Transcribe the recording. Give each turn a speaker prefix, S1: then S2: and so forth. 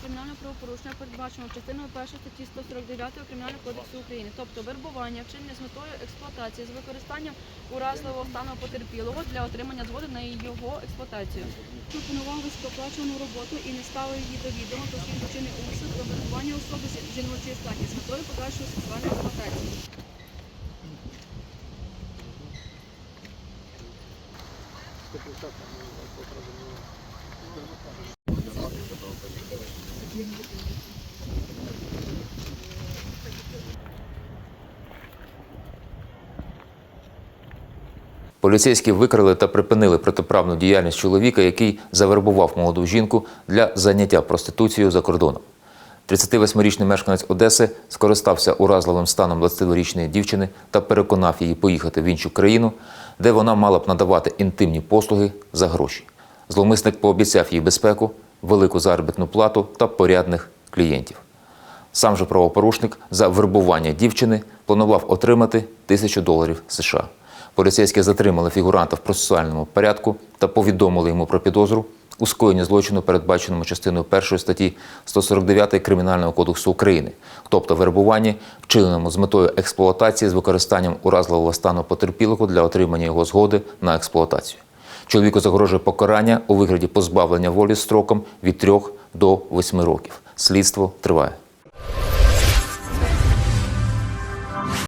S1: кримінального правопорушення передбачено частиною 1 статті 149 Кримінального кодексу України, тобто вербування, вчинення з метою експлуатації з використанням уразливого стану потерпілого для отримання згоди на його експлуатацію. Пропонував високооплачувану роботу і не ставив її до відома, оскільки вчинив умисел про вербування особи жіночої статі з метою подальшої сексуальної експлуатації.
S2: Поліцейські викрили та припинили протиправну діяльність чоловіка, який завербував молоду жінку для заняття проституцією за кордоном. 38-річний мешканець Одеси скористався уразливим станом 22-річної дівчини та переконав її поїхати в іншу країну, де вона мала б надавати інтимні послуги за гроші. Зловмисник пообіцяв їй безпеку, велику заробітну плату та порядних клієнтів. Сам же правопорушник за вербування дівчини планував отримати тисячу доларів США. Поліцейські затримали фігуранта в процесуальному порядку та повідомили йому про підозру у скоєнні злочину, передбаченому частиною 1 статті 149 Кримінального кодексу України, тобто вербуванні, вчиненому з метою експлуатації з використанням уразливого стану потерпілого для отримання його згоди на експлуатацію. Чоловіку загрожує покарання у вигляді позбавлення волі строком від 3 до 8 років. Слідство триває.